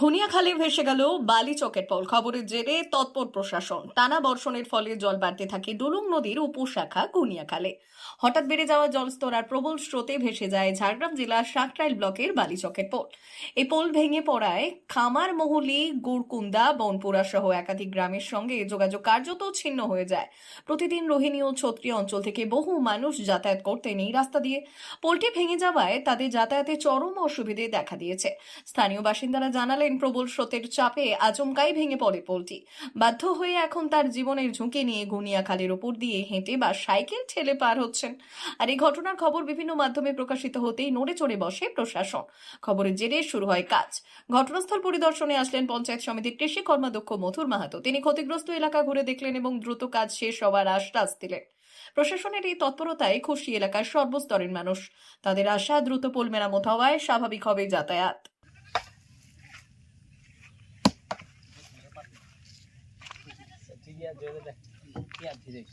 ঘনিয়াখালে ভেসে গেল বালি চকের পল। খবরের জেরে তৎপর প্রশাসন। টানা বর্ষণের ফলে জল বাড়তে থাকে ডুলুং নদীর উপশাখা ঘনিয়াখালে। হঠাৎ বেড়ে যাওয়া জলস্তর আর প্রবল স্রোতে ভেসে যায় ঝাড়গ্রাম জেলার সাকরাইল ব্লকের বালিচকের পোল। এই পোল ভেঙে পড়ায় খামারমহলি গুড়কুন্দা, বনপুরা সহ একাধিক গ্রামের সঙ্গে যোগাযোগ কার্যত ছিন্ন হয়ে যায়। প্রতিদিন রোহিণী ও ছত্রিয় অঞ্চল থেকে বহু মানুষ যাতায়াত করতে নেই রাস্তা দিয়ে। পোলটি ভেঙে যাওয়ায় তাদের যাতায়াতে চরম অসুবিধে দেখা দিয়েছে। স্থানীয় বাসিন্দারা জানালেন প্রবল স্রোতের চাপে, আচমকাই ভেঙে পড়ে পোলটি। বাধ্য হয়ে এখন তার জীবনের ঝুঁকি নিয়ে গুনিয়া খালের ওপর দিয়ে হেঁটে বা সাইকেল ঠেলে পার হচ্ছেন। আর এই ঘটনার খবর বিভিন্ন মাধ্যমে প্রকাশিত হতেই নড়ে চড়ে বসে প্রশাসন। খবরের জেরে শুরু হয় কাজ। ঘটনাস্থল পরিদর্শনে আসলেন পঞ্চায়েত সমিতির কৃষি কর্মাধ্যক্ষ মধুর মাহাতো। তিনি ক্ষতিগ্রস্ত এলাকা ঘুরে দেখলেন এবং দ্রুত কাজ শেষ হওয়ার আশ্বাস দিলেন। প্রশাসনের এই তৎপরতায় খুশি এলাকার সর্বস্তরের মানুষ। তাদের আশা দ্রুত পোল মেরামত হওয়ায় স্বাভাবিক হবে যাতায়াত।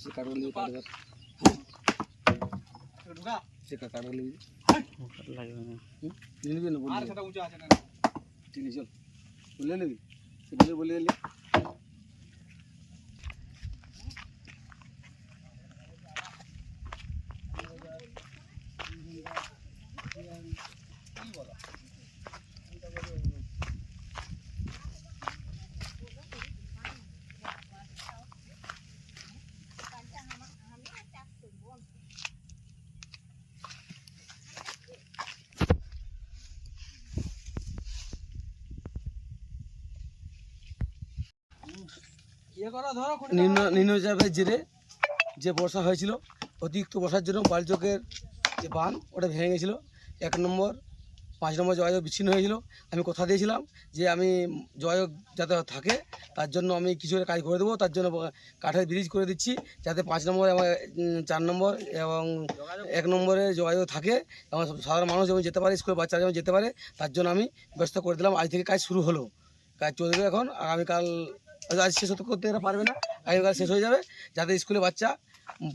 সে কাটল নিয়ে কাটবে সে কাটল নিয়ে নিবি না বললি ঠিক আছে চল বলে নিবি সে বলে বলে এলি নিম্ন নিম্নচাপের জেরে যে বর্ষা হয়েছিল অতিরিক্ত বর্ষার জন্য বালচকের যে বান ওটা ভেঙে গেছিল। এক নম্বর পাঁচ নম্বর যোগাযোগ বিচ্ছিন্ন হয়েছিল। আমি কথা দিয়েছিলাম যে আমি যোগাযোগ যাতে থাকে তার জন্য আমি কিছু কাজ করে দেবো তার জন্য কাঠের ব্রিজ করে দিচ্ছি যাতে পাঁচ নম্বর এবং চার নম্বর এবং এক নম্বরে যোগাযোগ থাকে এবং সাধারণ মানুষ যেমন যেতে পারে স্কুলের বাচ্চারা যেমন যেতে পারে তার জন্য আমি ব্যস্ত করে দিলাম। আজ থেকে কাজ শুরু হলো। কাজ চলবে এখন আগামীকাল আজ শেষ হতে করতে এরা পারবে না। আগামীকাল শেষ হয়ে যাবে। যাতে স্কুলে বাচ্চা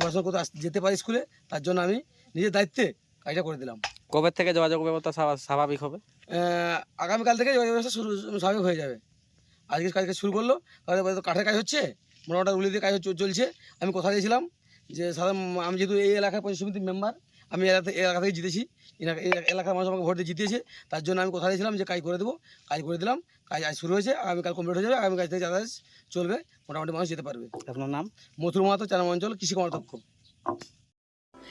পড়াশোনা করতে আস- যেতে পারে স্কুলে তার জন্য আমি নিজের দায়িত্বে কাজটা করে দিলাম। কবে থেকে যোগাযোগ ব্যবস্থা স্বাভাবিক হবে? আগামীকাল থেকে যোগাযোগ ব্যবস্থা শুরু স্বাভাবিক হয়ে যাবে। আজকে কাজ শুরু করল। তো কাঠের কাজ হচ্ছে মোটামুটি উলি দিয়ে কাজ হচ্ছে- চলছে। আমি কথা দিয়েছিলাম যে সাধারণ আমি যেহেতু এই এলাকার পঞ্চায়েত সমিতির মেম্বার আমি এলাকা থেকে- এলাকা থেকে জিতেছি। এলাকার মানুষ আমাকে ভোট দিয়ে জিতিয়েছে। তার জন্য আমি কথা দিয়েছিলাম যে কাজ করে দেবো কাজ করে দিলাম কাজ আজ শুরু হয়েছে আগামীকাল কমপ্লিট হয়ে যাবে আগামী কাজ থেকে যাতায়াত চলবে মোটামুটি মানুষ যেতে পারবে। আপনার নাম? মথুর মাহাতো চারাম অঞ্চল কৃষি কর্মদক্ষ